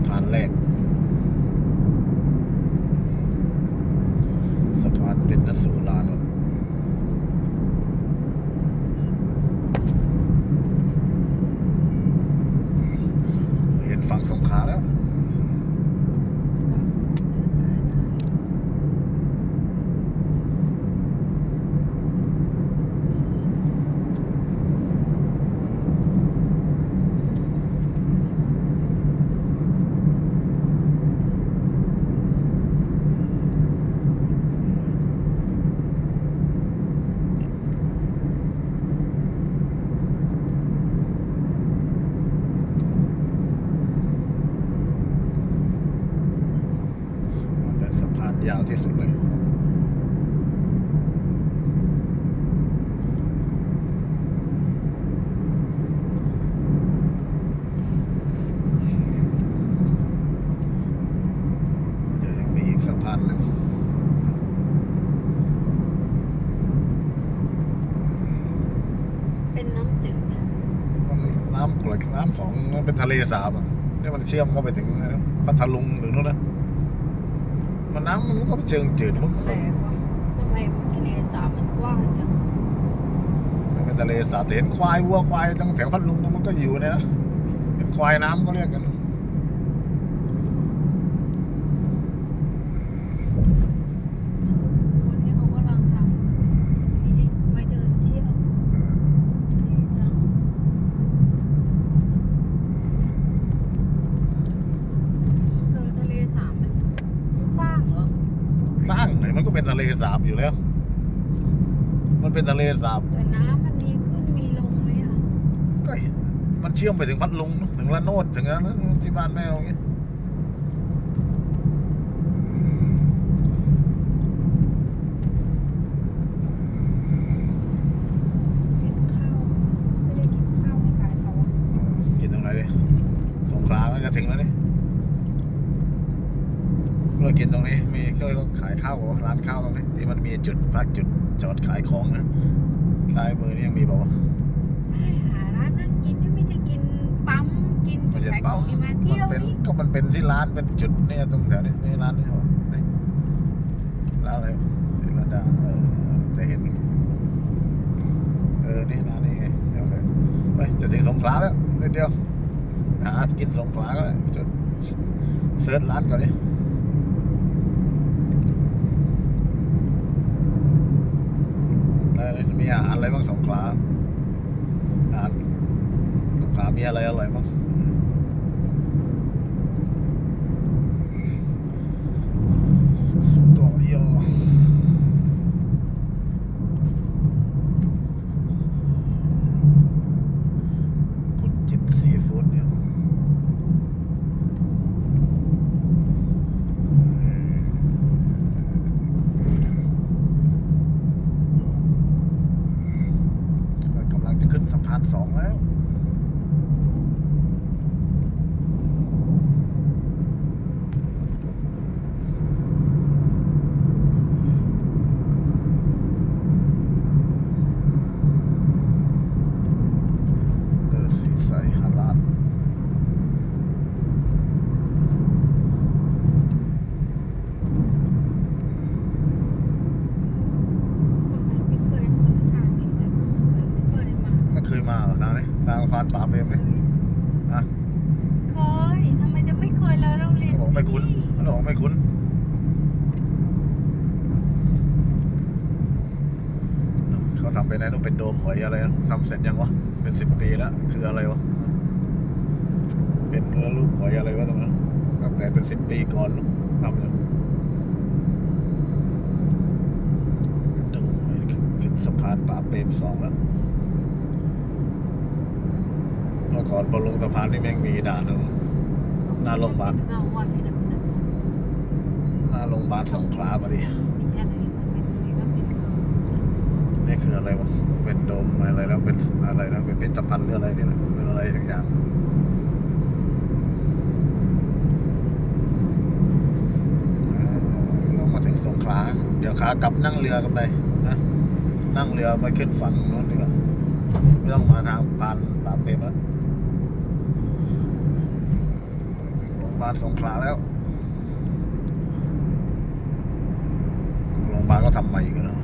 ะพานแรก สะพานติดนสูรานนท์เห็นฝั่งสงขลาแล้ว เป็นสะพาน ยาวที่สุดเลยเดี๋ยวยังมีอีกสะพานหนึ่งเป็นน้ำจืดเนี่ยมันน้ำกรดน้ำสองมันเป็นทะเลสาบอะนี่มันเชื่อมเข้าไปถึงอะไรนะพัทลุงหรือนู้นนะ มันน้ำมันก็เชิงจืดมั้งแปลกว่ะทำไมทะเลสาบมันกว้างจังมันเป็นทะเลสาบแต่เห็นควายวัวควายตั้งแถวพัทลุงมันก็อยู่เนี่ยนะเป็นควายน้ำก็เรียกกันวันนี้เขากำลังทำที่ไปเดินเที่ยวดีจังเออทะเลสาบมันสร้างเหรอ สร้างไหนมันก็เป็นทะเลสาบอยู่แล้ว มันเป็นทะเลสาบ แต่น้ำมันมีขึ้นมีลงเลยอะก็เห็นมันเชื่อมไปถึงพัทลุงถึงละโนดถึงนั้นที่บ้านแม่เราเงี้ยกินข้าวไม่ได้กินข้าวไม่ขายเขาอะกินตรงไหนดิสงขลามันจะถึงแล้วนี่ เรากินตรงนี้มีก็ขายข้าวบอกว่าร้านข้าวตรงนี้ที่มันมีจุดพักจุดจอดขายของนะซ้ายมือนี่ยังมีบอกว่าไม่หาร้านนั่งกินนี่ไม่ใช่กินปั๊มกินไม่ใช่ขายขเป้าองมันี่มานเที่ยวเป็นนี่ก็มันเป็นที่ร้านเป็นจุดเนี่ยตรงแถวนี้นี่ร้านนี่เหรอนี่ร้านอะไรศิลดาเออจะเห็นเออนี่ร้านนี้ไงเดี๋ยวเลยเฮ้ยจะถึงสงขลาแล้วนิดเดียวหากินสงขลาก็ได้จดเซิร์ชร้านก่อนดิได้เลย มีอาหารอะไรบ้างสงขลาอาหารสงขลามีอะไรอร่อยบ้างต่อยอ คุณจิตซีฟู้ดเนี่ยกำลังจะขึ้นสะ พันสองแล้ว เออสีใสฮาลาด ทำไมไม่เคยคุ้นทางนี้เลยไม่เคยมา ไม่เคยมาเหรอ ทางนี้ทางสะพานป่าเปรมไหมอะเคยทำไมจะไม่เคยแล้วเราเรียนเขาบอกไม่คุ้นที่เขาบอกไม่คุ้นเขาทำเป็นอะไรต้องเป็นโดมหอยอะไรนะทำเสร็จยังวะเป็นสิบปีแล้วคืออะไรวะเป็นแล้วรูปหอยอะไรวะตรงนั้นตั้งแต่เป็นสิบปีก่อนลูกทำอยู่โดมหอยขึ้นสะพานป่าเปรมสองแล้ว เมื่อก่อนพอลงสะพานนี่แม่งมีด่านหนึ่งหน้าโรงพยาบาลหน้าวันเลยแต่แต่หน้าโรงพยาบาลสงขลาพอดีมีอะไรไม่ตรงนี้ว่าเป็นนี่คืออะไรวะเป็นโดมอะไรแล้วเป็นอะไรนะเป็นพิพิธภัณฑ์หรืออะไรนี่นะเป็นอะไรสักอย่างเอ่อลงมาถึงสงขลาเดี๋ยวขากลับนั่งเรือกันไปนะนั่งเรือไปขึ้นฝั่งโน้นดีกว่าไม่ต้องมาทางปานป่าเปรมแล้วถึงโรงพยา บาลบาลสงขลาแล้วโรงพยาบาลก็ทำม่อีกแล้ว